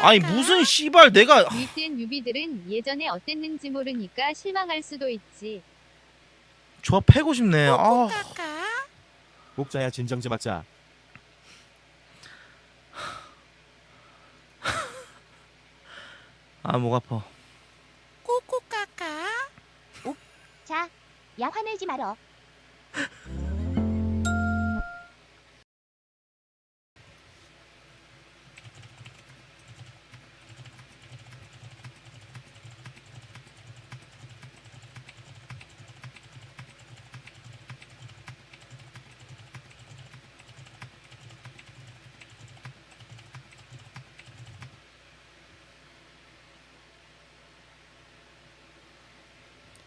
아니 무슨 씨발 내가 위스엔 유비들은 예전에 어땠는지 모르니까 실망할 수도 있지. 조합 패고 싶네. 아, 옥자야 진정 좀 하자. 아 목 아파. 자, 야 화내지 말어.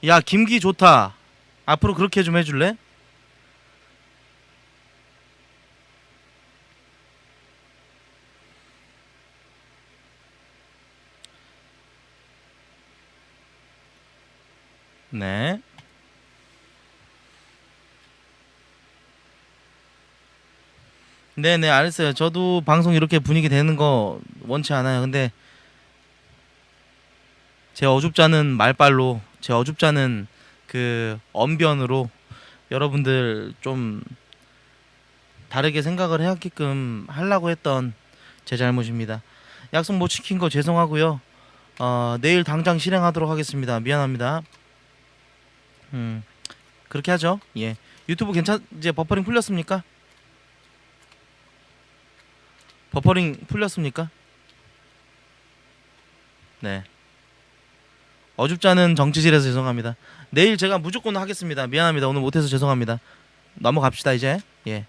야 김기 좋다. 앞으로 그렇게 좀 해줄래? 네. 네네 알았어요. 저도 방송 이렇게 분위기 되는 거 원치 않아요. 근데 제 어줍잖은 말빨로 제 어줍잖은 그 언변으로 여러분들 좀 다르게 생각을 해야게끔 하려고 했던 제 잘못입니다. 약속 못 지킨 거 죄송하고요. 어, 내일 당장 실행하도록 하겠습니다. 미안합니다. 음 그렇게 하죠. 예 유튜브 괜찮 이제 버퍼링 풀렸습니까? 버퍼링 풀렸습니까? 네. 어줍잖은 정치실에서 죄송합니다. 내일 제가 무조건 하겠습니다. 미안합니다. 오늘 못해서 죄송합니다. 넘어갑시다 이제. 예.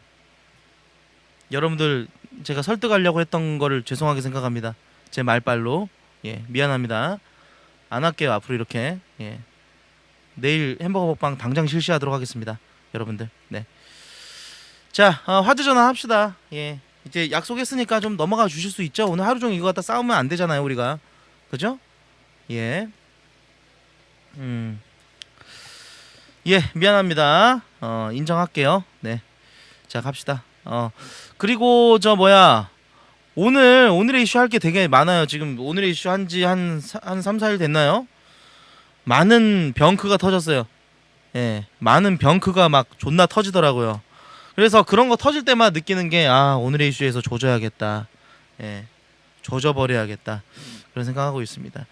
여러분들 제가 설득하려고 했던 거를 죄송하게 생각합니다. 제 말빨로. 예. 미안합니다. 안 할게요. 앞으로 이렇게. 예. 내일 햄버거 먹방 당장 실시하도록 하겠습니다. 여러분들. 네. 자, 어, 화제 전화 합시다. 예. 이제 약속했으니까 좀 넘어가 주실 수 있죠? 오늘 하루 종일 이거 갖다 싸우면 안 되잖아요, 우리가. 그죠? 예. 음. 예, 미안합니다. 어, 인정할게요. 네. 자, 갑시다. 어. 그리고 저 뭐야? 오늘 오늘의 이슈 할 게 되게 많아요. 지금 오늘의 이슈 한 지 한 한 3, 4일 됐나요? 많은 병크가 터졌어요. 예. 많은 병크가 막 존나 터지더라고요. 그래서 그런 거 터질 때만 느끼는 게 아, 오늘의 이슈에서 조져야겠다. 예. 조져 버려야겠다. 그런 생각하고 있습니다.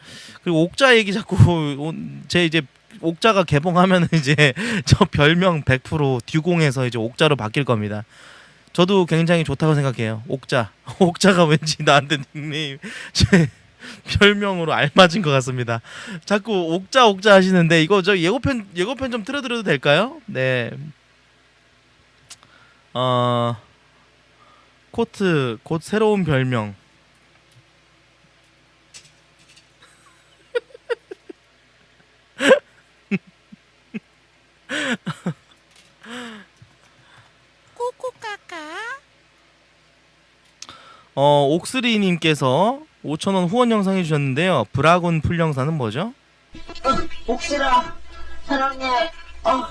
그리고 옥자 얘기 자꾸 온- 제 이제 옥자가 개봉하면 이제 저 별명 100% 듀공에서 이제 옥자로 바뀔 겁니다. 저도 굉장히 좋다고 생각해요. 옥자. 옥자가 왠지 나한테 닉네임 제 별명으로 알맞은 것 같습니다. 자꾸 옥자 옥자 하시는데 이거 저 예고편 예고편 좀 틀어드려도 될까요? 네. 어 코트 곧 새로운 별명 어 옥스리님께서 5천원 후원 영상 해주셨는데요. 브라곤 풀 영상은 뭐죠? 옥시라 사랑해. 어.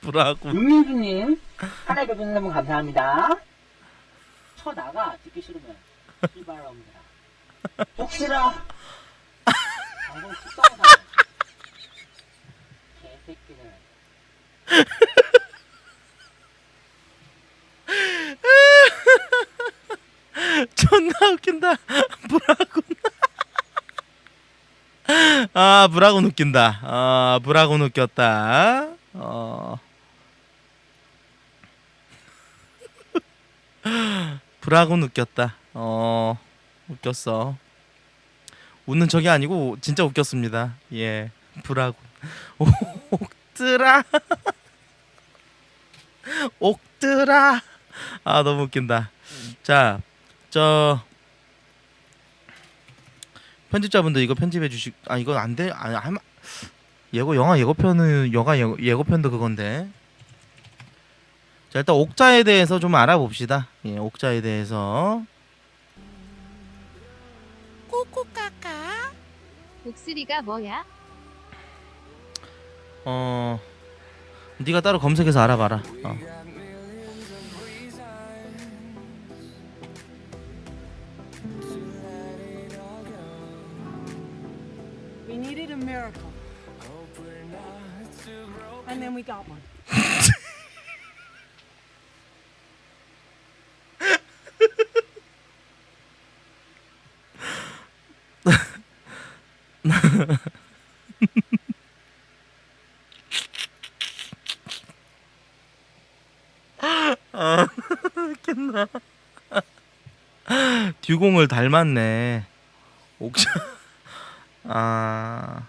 브라곤. 유유주님 하나 별풍선 너무 감사합니다. 쳐 나가 듣기 싫으면. 이발합니다. 옥시라. 방송 개 새끼들 존나 웃긴다. 브라곤. 아 브라곤 웃긴다. 아 브라곤 웃겼다. 어. 브라곤 웃겼다. 어 웃겼어. 웃는 척이 아니고 진짜 웃겼습니다. 예 브라곤. 옥드라. 옥드라. 아 너무 웃긴다. 자, 저 편집자분들 이거 편집해 주시. 아 이건 안 돼. 아, 한 예고 영화 예고편은 영화 예고, 예고편도 그건데. 자 일단 옥자에 대해서 좀 알아봅시다. 예, 옥자에 대해서. 목소리가 뭐야? 어, 네가 따로 검색해서 알아봐라. 어. We needed a miracle. And then we got one. 웃긴다. 듀공을 닮았네. 옥자. 아.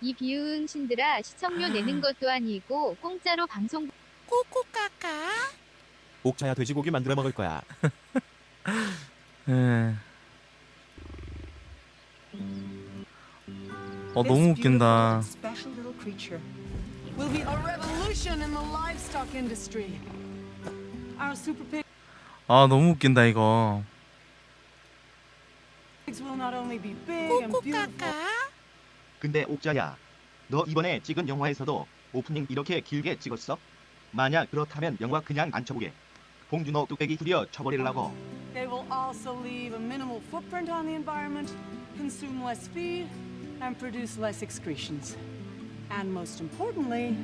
이 비우은 신들아 시청료 내는 것도 아니고 공짜로 방송 옥자야 돼지고기 만들어 먹을 거야. 예. 어 너무 웃긴다. Will be a revolution in the livestock industry. Our super pigs 아 너무 웃긴다 이거. will not only be big and beautiful. 근데 옥자야, 너 이번에 찍은 영화에서도 오프닝 이렇게 길게 찍었어? 만약 그렇다면 영화 그냥 안 쳐보게. 봉준호 뚝배기 후려 쳐버리려고. They will also leave a minimal footprint on the environment, consume less feed, and produce less excretions. And most importantly,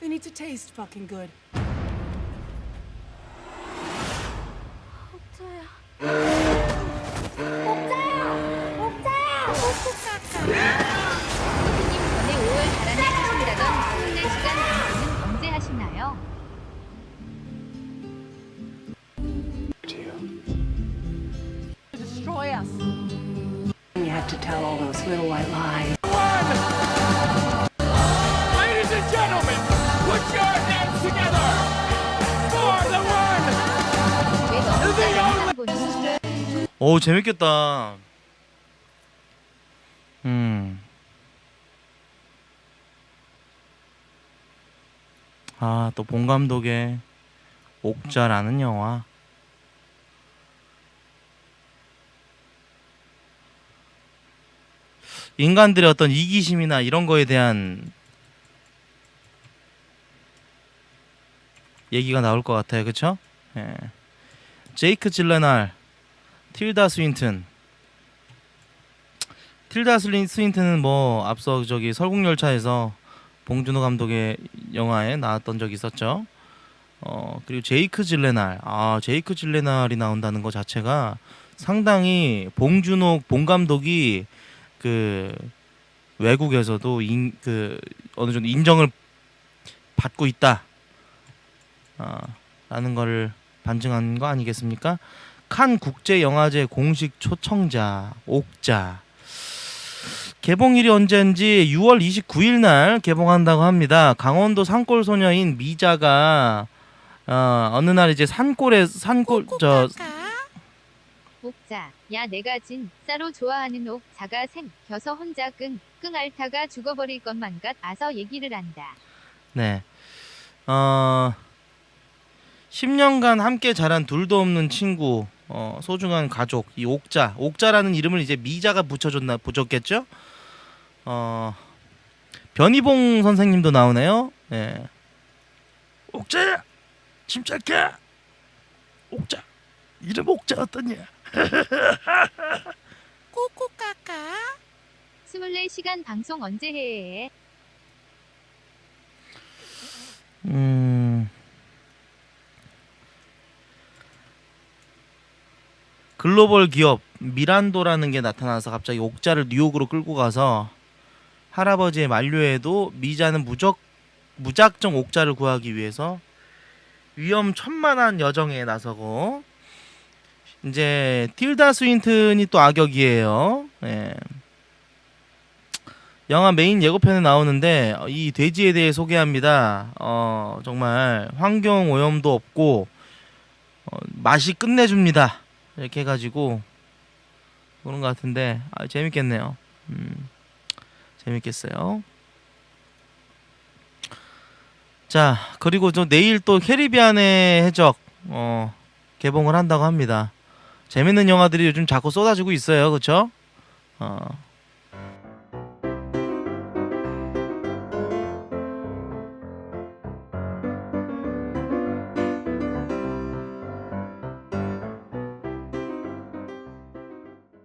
they need to taste fucking good. 오 재밌겠다. 음. 아또본 감독의 옥자라는 영화. 인간들의 어떤 이기심이나 이런 거에 대한 얘기가 나올 것 같아요, 그렇죠? 예. 제이크 질레날, 틸다 스윈튼. 틸다 스윈튼은 뭐 앞서 저기 설국열차에서 봉준호 감독의 영화에 나왔던 적이 있었죠. 어 그리고 제이크 질레날, 아 제이크 질레날이 나온다는 것 자체가 상당히 봉준호 봉 감독이 그 외국에서도 인, 그 어느 정도 인정을 받고 있다. 아, 라는 거를 반증한 거 아니겠습니까? 칸 국제 영화제 공식 초청자 옥자 개봉일이 언제인지 6월 29일 날 개봉한다고 합니다. 강원도 산골 소녀인 미자가 어, 어느 날 이제 산골에 산골 저 옥자, 야 내가 진짜로 좋아하는 옥자가 생 겨서 혼자 끙, 끙 앓다가 죽어버릴 것만 같 아서 얘기를 한다. 네. 어 10년간 함께 자란 둘도 없는 친구, 어, 소중한 가족, 이 옥자, 옥자라는 이름을 이제 미자가 붙여줬나 붙였겠죠? 어 변희봉 선생님도 나오네요. 예. 옥자야, 침착해. 옥자, 이름 옥자 어떠냐? 24시간 방송 언제 해? 음. 글로벌 기업 미란도라는 게 나타나서 갑자기 옥자를 뉴욕으로 끌고 가서 할아버지의 만료에도 미자는 무적 무작정 옥자를 구하기 위해서 위험 천만한 여정에 나서고 이제 틸다 스윈튼이 또 악역이에요. 예. 영화 메인 예고편에 나오는데 어, 이 돼지에 대해 소개합니다. 어, 정말 환경 오염도 없고 어, 맛이 끝내줍니다. 이렇게 해가지고 그런 것 같은데 아, 재밌겠네요. 음, 재밌겠어요. 자 그리고 저 내일 또 캐리비안의 해적 어, 개봉을 한다고 합니다. 재밌는 영화들이 요즘 자꾸 쏟아지고 있어요, 그렇죠? 어,